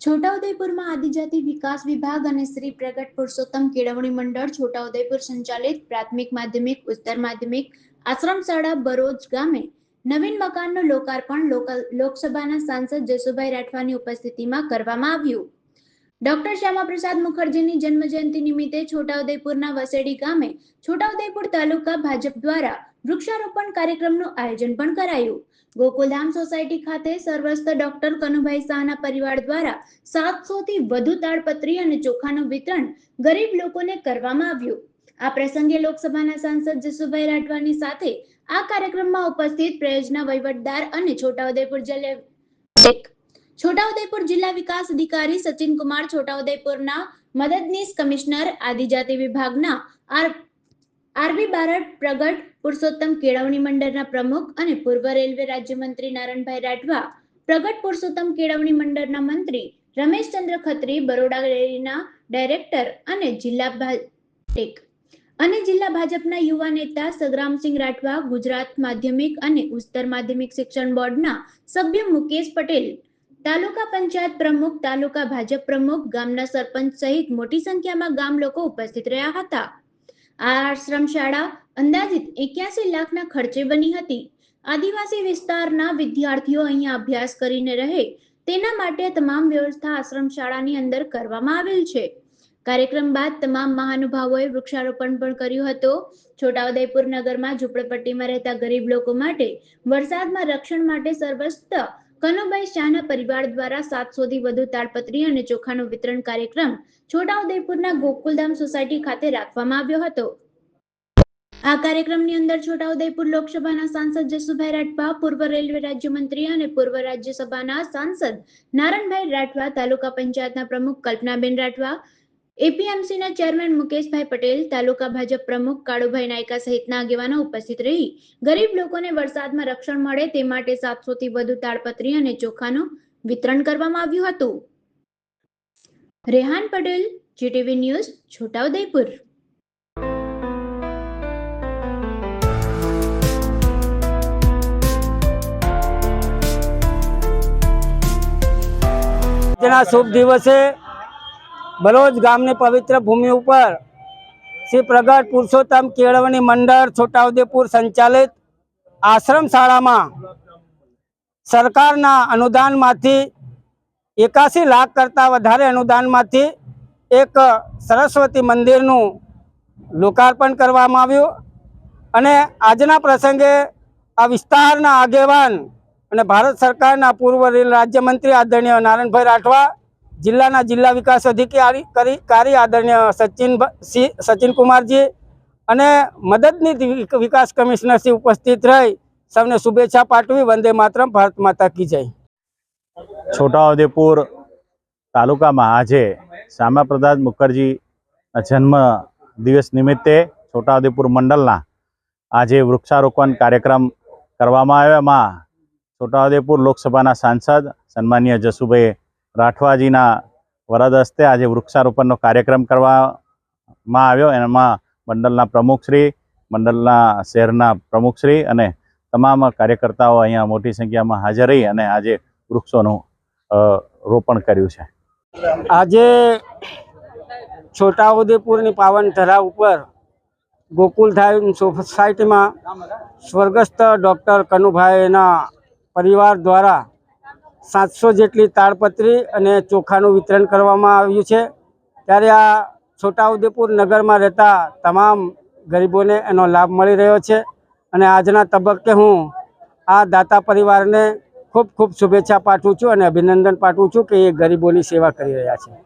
છોટાઉદેપુરમાં આદિજાતિ વિકાસ વિભાગ અને શ્રી પ્રગટ પુરુષોત્તમ કેળવણી મંડળ છોટાઉદેપુર સંચાલિત પ્રાથમિક માધ્યમિક ઉત્તર માધ્યમિક આશ્રમ શાળા બરોજ ગામે નવીન મકાનનું લોકાર્પણ લોકસભાના સાંસદ જસુભાઈ રાઠવાની ઉપસ્થિતિમાં કરવામાં આવ્યું. ડોક્ટર શ્યામાપ્રસાદ મુખર્જીની જન્મજયંતિ નિમિત્તે છોટાઉદેપુરના વસેડી ગામે છોટાઉદેપુર તાલુકા ભાજપ દ્વારા વૃક્ષારોપણ કાર્યક્રમનું આયોજન પણ કરાયું. ગોકુલધામ સોસાયટી ખાતે સર્વસ્થ ડોક્ટર કનુભાઈ શાહના પરિવાર દ્વારા સાતસો થી વધુ તાડપત્રી અને ચોખાનું વિતરણ ગરીબ લોકોને કરવામાં આવ્યું. આ પ્રસંગે લોકસભાના સાંસદ જસુભાઈ રાઠવાની સાથે આ કાર્યક્રમમાં ઉપસ્થિત પ્રયોજના વહીવટદાર અને છોટાઉદેપુર જિલ્લા છોટાઉદેપુર જિલ્લા વિકાસ અધિકારી સચિન કુમાર છોટાઉદેપુરના મદદનીશ કમિશનર આદિજાતિ વિભાગના આર આરબી બારડ પ્રગટ પુરુષોત્તમ કેળવણી મંડળના પ્રમુખ અને પૂર્વ રેલવે રાજ્યમંત્રી નારણભાઈ રાઠવા, પ્રગટ પુરુષોત્તમ કેળવણી મંડળના મંત્રી રમેશચંદ્ર ખત્રી, બરોડા ડેરીના ડાયરેક્ટર અને જિલ્લા ભાજપ અને જિલ્લા ભાજપના યુવા નેતા સગ્રામસિંહ રાઠવા, ગુજરાત માધ્યમિક અને ઉચ્ચતર માધ્યમિક શિક્ષણ બોર્ડના સભ્ય મુકેશ પટેલ, તાલુકા પંચાયત પ્રમુખ, તાલુકા ભાજપ પ્રમુખ, ગામના સરપંચ સહિત મોટી સંખ્યામાં ગામ લોકો ઉપસ્થિત રહ્યા હતા. આ આશ્રમ શાળા અંદાજિત એક્યાસી લાખના ખર્ચે બની હતી. આદિવાસી વિસ્તારના વિદ્યાર્થીઓ અહીંયા અભ્યાસ કરીને રહે તેના માટે તમામ વ્યવસ્થા આશ્રમ શાળાની અંદર કરવામાં આવેલ છે. કાર્યક્રમ બાદ તમામ મહાનુભાવોએ વૃક્ષારોપણ પણ કર્યું હતું. છોટાઉદેપુર નગરમાં ઝૂંપડપટ્ટીમાં રહેતા ગરીબ લોકો માટે વરસાદમાં રક્ષણ માટે સર્વસ્ત કનુભાઈ શાહના પરિવાર દ્વારા સાતસોથી વધુ તાડપત્રી અને ચોખાનું વિતરણ કાર્યક્રમ છોટાઉદેપુરના ગોકુલધામ સોસાયટી ખાતે રાખવામાં આવ્યો હતો. આ કાર્યક્રમની અંદર છોટાઉદેપુર લોકસભાના સાંસદ જસુભાઈ રાઠવા, પૂર્વ રેલવે રાજ્યમંત્રી અને પૂર્વ રાજ્યસભાના સાંસદ નારણભાઈ રાઠવા, તાલુકા પંચાયતના પ્રમુખ કલ્પનાબેન રાઠવા એપીએમસીના ચેરમેન મુકેશભાઈ પટેલ, તાલુકા ભાજપ પ્રમુખ કાળુભાઈ નાયકા સહિતના આગેવાનો ઉપસ્થિત રહી. ગરીબ લોકોને વરસાદમાં રક્ષણ મળે તે માટે સાતસો થી વધુ તાડપત્રી અને ચોખાનું વિતરણ કરવામાં આવ્યું હતું. Rehan Patel, GTV news, Chhotaudepur. આજના શુભ દિવસે બરોજ ગામની પવિત્ર ભૂમિ ઉપર શ્રી પ્રગટ પુરુષોત્તમ કેળવણી મંડળ છોટાઉદેપુર સંચાલિત આશ્રમ શાળામાં સરકારના અનુદાનમાંથી એકાસી લાખ કરતાં વધારે અનુદાનમાંથી એક સરસ્વતી મંદિરનું લોકાર્પણ કરવામાં આવ્યું અને આજના પ્રસંગે આ વિસ્તારના આગેવાન અને ભારત સરકારના પૂર્વ રેલ રાજ્યમંત્રી આદરણીય નારાયણભાઈ રાઠવા જિલ્લાના જિલ્લા વિકાસ અધિકારી કરી કાર્ય આદરણીય સચિન સચિન કુમારજી અને મદદની વિકાસ કમિશનર શ્રી ઉપસ્થિત રહી. સૌને શુભેચ્છા પાઠવી. વંદે માતરમ. ભારત માતા કી જય. છોટાઉદેપુર તાલુકામાં આજે શ્યામાપ્રસાદ મુખર્જીના જન્મ દિવસ નિમિત્તે છોટાઉદેપુર મંડળના આજે વૃક્ષારોપણ કાર્યક્રમ કરવામાં આવ્યામાં છોટાઉદેપુર લોકસભાના સાંસદ સન્માનીય જસુભાઈ રાઠવાજીના વરદ હસ્તે આજે વૃક્ષારોપણનો કાર્યક્રમ કરવામાં આવ્યો. એમાં મંડળના પ્રમુખશ્રી, મંડળના શહેરના પ્રમુખશ્રી અને તમામ કાર્યકર્તાઓ અહીંયા મોટી સંખ્યામાં હાજર રહી અને આજે વૃક્ષોનું રોપણ કર્યું છે. આજે છોટાઉદેપુરની પાવન ધરા ઉપર ગોકુલધામ સોસાયટીમાં સ્વર્ગસ્થ ડૉક્ટર કનુભાઈના પરિવાર દ્વારા સાતસો જેટલી તાડપત્રી અને ચોખાનું વિતરણ કરવામાં આવ્યું છે. ત્યારે આ છોટાઉદેપુર નગરમાં રહેતા તમામ ગરીબોને એનો લાભ મળી રહ્યો છે અને આજના તબક્કે હું આ દાતા પરિવારને ખૂબ ખૂબ શુભેચ્છા પાઠવું છું અને અભિનંદન પાઠવું છું કે એ ગરીબોની સેવા કરી રહ્યા છે.